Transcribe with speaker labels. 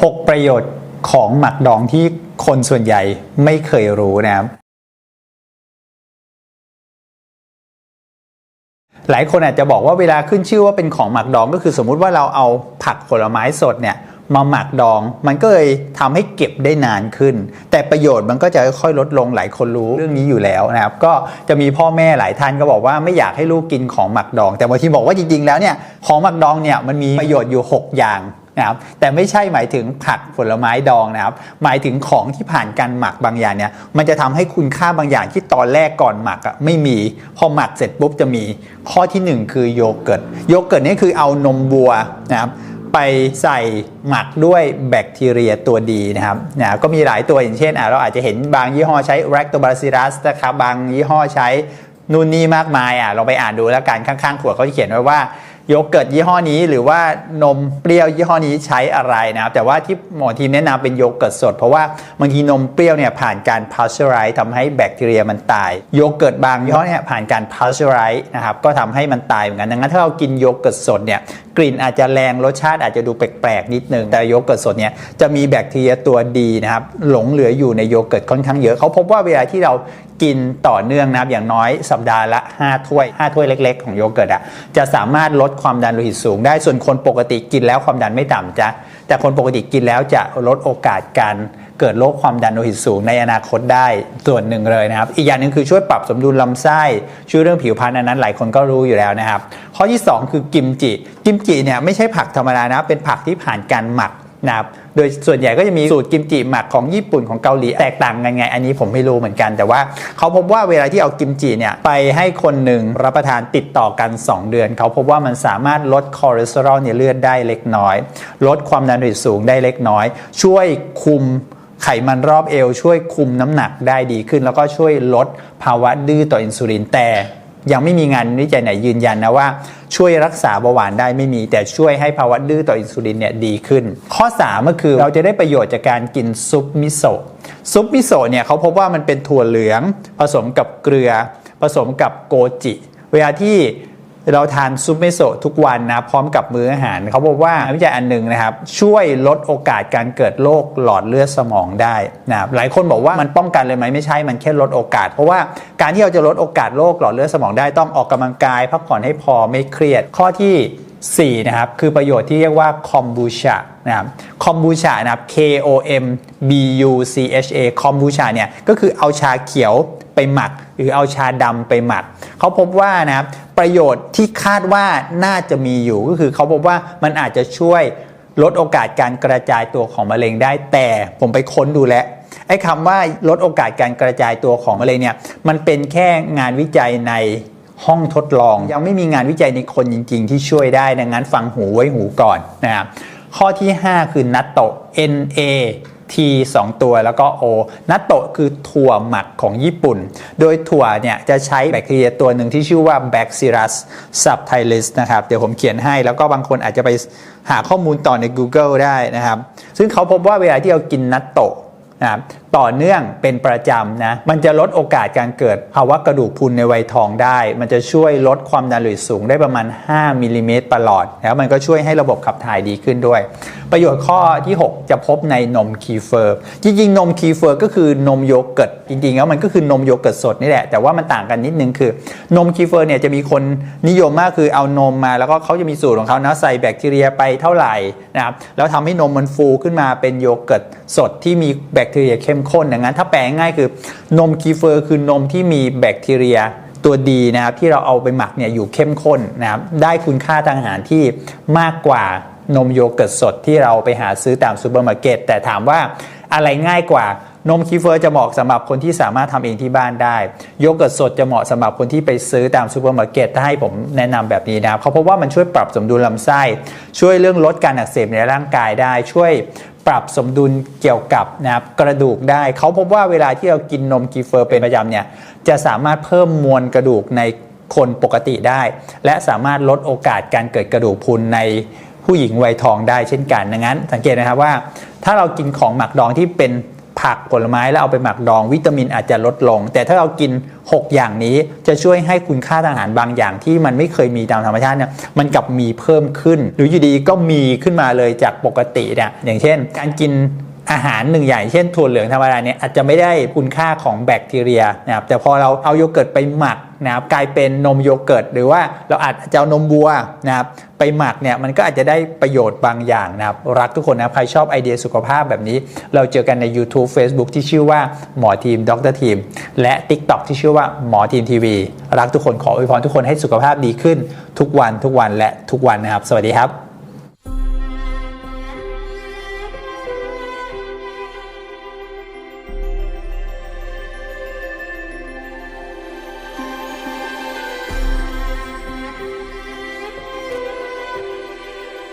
Speaker 1: 6 ประโยชน์ของหมักดองที่คนส่วนใหญ่ไม่เคยรู้นะครับ หลายคนอาจจะบอกว่าเวลาขึ้นชื่อว่าเป็นของหมักดองก็คือสมมุติว่าเราเอาผักผลไม้สดเนี่ยมาหมักดองมันก็เลยทำให้เก็บได้นานขึ้น แต่ประโยชน์มันก็จะค่อยๆลดลงหลายคนรู้เรื่องนี้อยู่แล้วนะครับ ก็จะมีพ่อแม่หลายท่านก็บอกว่าไม่อยากให้ลูกกินของหมักดอง แต่บางทีบอกว่าจริงๆแล้วเนี่ยของหมักดองเนี่ยมันมีประโยชน์อยู่ 6 อย่าง นะครับแต่ไม่ใช่หมายถึงผักผลไม้ดองนะครับหมายถึงของที่ผ่านการหมักบางอย่างเนี่ยมันจะทำให้คุณค่าบางอย่างที่ตอนแรกก่อนหมักอะไม่มีพอหมักเสร็จปุ๊บจะมี ข้อทีหนึ่1 คือโยเกิร์ตโยเกิร์ตนี่คือเอานมวัวนะครับไปใส่หมักด้วยแบคทีเรียตัวดีนะครับนะก็มีหลายตัวอย่างเช่นอะเราอาจจะเห็นบางยี่ห้อใช้ Lactobacillus นะครับบางยี่ห้อใช้นู่นนี่มากมายอะเราไปอ่านดูแล้วกันข้างๆขวดเขาจะเขียนไว้ว่า โยเกิร์ตยี่ห้อนี้หรือว่านมเปรี้ยวยี่ห้อนี้ใช้อะไรนะครับแต่ว่าที่หมอทีมแนะนำเป็นโยเกิร์ตสด เพราะว่าบางทีนมเปรี้ยวเนี่ยผ่านการพาสเจอไรส์ทำให้แบคทีเรียมันตาย โยเกิร์ตบางยี่ห้อเนี่ยผ่านการพาสเจอไรส์นะครับก็ทำให้มันตายเหมือนกันดังนั้นถ้าเรากินโยเกิร์ตสดเนี่ยกลิ่นอาจจะแรงรสชาติอาจจะดูแปลกๆนิดนึงแต่โยเกิร์ตสดเนี่ยจะมีแบคทีเรียตัวดีนะครับหลงเหลืออยู่ในโยเกิร์ตค่อนข้างเยอะเขาพบว่าเวลาที่เรา กินต่อเนื่องนะครับอย่างน้อยสัปดาห์ละ 5 ถ้วย 5 ถ้วยเล็ก ๆ ของโยเกิร์ตอะจะสามารถลดความดันโลหิตสูงได้ส่วนคนปกติกินแล้วความดันไม่ต่ำจ้ะแต่คนปกติกินแล้วจะลดโอกาสการเกิดโรคความดันโลหิตสูงในอนาคตได้ส่วนหนึ่งเลยนะครับ อีกอย่างหนึ่งคือช่วยปรับสมดุลลำไส้ช่วยเรื่องผิวพรรณอันนั้นหลายคนก็รู้อยู่แล้วนะครับ ข้อที่ 2 คือกิมจิ กิมจิเนี่ยไม่ใช่ผักธรรมดานะเป็นผักที่ผ่านการหมักนะครับ โดยส่วนใหญ่ก็จะมีสูตรกิมจิหมักของญี่ปุ่นของเกาหลีแตกต่างกันไง อันนี้ผมไม่รู้เหมือนกัน แต่ว่าเขาพบว่าเวลาที่เอากิมจิเนี่ยไปให้คนหนึ่งรับประทานติดต่อกัน 2 เดือน เขาพบว่ามันสามารถลดคอเลสเตอรอลในเลือดได้เล็กน้อย ลดความดันโลหิตสูงได้เล็กน้อย ช่วยคุมไขมันรอบเอว ช่วยคุมน้ำหนักได้ดีขึ้น แล้วก็ช่วยลดภาวะดื้อต่ออินซูลินแต่ยังไม่มีงานวิจัยไหนยืนยันนะว่า ช่วยรักษาเบาหวานได้ไม่มี แต่ช่วยให้ภาวะดื้อต่ออินซูลินเนี่ยดีขึ้น ข้อ 3 ก็คือเราจะได้ประโยชน์จากการกินซุปมิโซะซุปมิโซะเนี่ยเขาพบว่ามันเป็นถั่วเหลือง ผสมกับเกลือ ผสมกับโกจิ เวลาที่ เราทานซุปมิโซะทุกวันนะพร้อมกับมื้ออาหาร เขาบอกว่าวิจัยอันหนึ่งนะครับ ช่วยลดโอกาสการเกิดโรคหลอดเลือดสมองได้นะครับหลายคนบอกว่ามันป้องกันเลยไหมไม่ใช่มันแค่ลดโอกาส เพราะว่าการที่เราจะลดโอกาสโรคหลอดเลือดสมองได้ต้องออกกำลังกาย พักผ่อนให้พอไม่เครียดข้อที่ 4นะครับคือประโยชน์ที่เรียกว่าคอมบูชานะครับคอมบูชานะครับ K O M B U C H A คอมบูชาเนี่ยก็คือเอาชาเขียวไปหมัก หรือเอาชาดำไปหมัก เขาพบว่านะครับประโยชน์ที่คาดว่าน่าจะมีอยู่ก็คือเขาพบว่ามันอาจจะช่วยลดโอกาสการกระจายตัวของมะเร็งได้ แต่ผมไปค้นดูแล้วไอ้คำว่าลดโอกาสการกระจายตัวของมะเร็งเนี่ยมันเป็นแค่งานวิจัยใน ห้องทดลอง ยังไม่มีงานวิจัยในคนจริง ๆ ที่ช่วยได้ดังนั้นฟังหูไว้หูก่อนนะครับข้อที่ 5 คือนัตโต N A T 2 ตัวแล้วก็ O นัตโตะคือถั่วหมักของญี่ปุ่น โดยถั่วเนี่ยจะใช้แบคทีเรียตัวหนึ่งที่ชื่อว่า Bacillus subtilis นะครับ เดี๋ยวผมเขียนให้แล้วก็บางคนอาจจะไปหาข้อมูลต่อใน Google ได้นะครับ ซึ่งเขาพบว่าเวลาที่เรากินนัตโตะ นะต่อเนื่องเป็นประจำนะมันจะลดโอกาสการเกิดภาวะกระดูกพุนในวัยทองได้ มันจะช่วยลดความดันโลหิตสูงได้ประมาณ 5มิลลิเมตรประหลอดแล้วมันก็ช่วยให้ระบบขับถ่ายดีขึ้นด้วย ประโยชน์ข้อที่ 6 จะพบในนมคีเฟอร์ จริงๆ นมคีเฟอร์ก็คือนมโยเกิร์ตจริงๆแล้วมันก็คือนมโยเกิร์ตสดนี่แหละแต่ว่ามันต่างกันนิดนึงคือ นมคีเฟอร์เนี่ยจะมีคนนิยมมากคือเอานมมา แล้วก็เขาจะมีสูตรของเขานะใส่แบคทีเรียไปเท่าไหร่นะครับแล้วทำให้นมมันฟูขึ้นมาเป็นโยเกิร์ตสดที่มีแบคทีเรียเข้มข้นดังนั้น ถ้าแปลง่ายคือนมคีเฟอร์คือนมที่มีแบคทีเรียตัวดีนะครับที่เราเอาไปหมักเนี่ยอยู่เข้มข้นนะครับได้คุณค่าทางอาหารที่มากกว่านมโยเกิร์ตสดที่เราไปหาซื้อตามซูเปอร์มาร์เก็ตแต่ถามว่าอะไรง่ายกว่านมคีเฟอร์จะเหมาะสำหรับคนที่สามารถทำเองที่บ้านได้ โยเกิร์ตสดจะเหมาะสำหรับคนที่ไปซื้อตามซูเปอร์มาร์เก็ตถ้าให้ผมแนะนำแบบนี้นะครับเขาพบว่ามันช่วยปรับสมดุลลำไส้ ช่วยเรื่องลดการอักเสบในร่างกายได้ ช่วย ปรับสมดุลเกี่ยวกับนะครับกระดูกได้ เขาพบว่าเวลาที่เรากินนมกีเฟอร์เป็นประจำเนี่ยจะสามารถเพิ่มมวลกระดูกในคนปกติได้ และสามารถลดโอกาสการเกิดกระดูกพรุนในผู้หญิงวัยทองได้เช่นกันดังนั้น สังเกตนะครับว่า ถ้าเรากินของหมักดองที่เป็น ผักผลไม้แล้วเอาไปหมักดองวิตามินอาจจะลดลง แต่ถ้าเรากิน 6 อย่างนี้จะช่วยให้คุณค่าทางอาหารบางอย่างที่มันไม่เคยมีตามธรรมชาติเนี่ยมันกลับมีเพิ่มขึ้น หรืออยู่ดีก็มีขึ้นมาเลยจากปกติเนี่ยอย่างเช่น การกิน อาหารหนึ่งอย่างเช่นถั่วเหลืองธรรมดาเนี่ยอาจจะไม่ได้คุณค่าของแบคทีเรียนะครับแต่พอเราเอาโยเกิร์ตไปหมักนะครับกลายเป็นนมโยเกิร์ตหรือว่าเราอาจจะเอานมบัวนะครับไปหมักเนี่ยมันก็อาจจะได้ประโยชน์บางอย่างนะครับรักทุกคนนะใครชอบไอเดียสุขภาพแบบนี้ เราเจอกันใน YouTube Facebook ที่ชื่อว่าหมอทีมดรทีม และ TikTok ที่ชื่อว่าหมอทีมทีวีรักทุกคนขออวยพรทุกคนให้สุขภาพดีขึ้นทุกวันทุกวันและทุกวันนะครับ สวัสดีครับ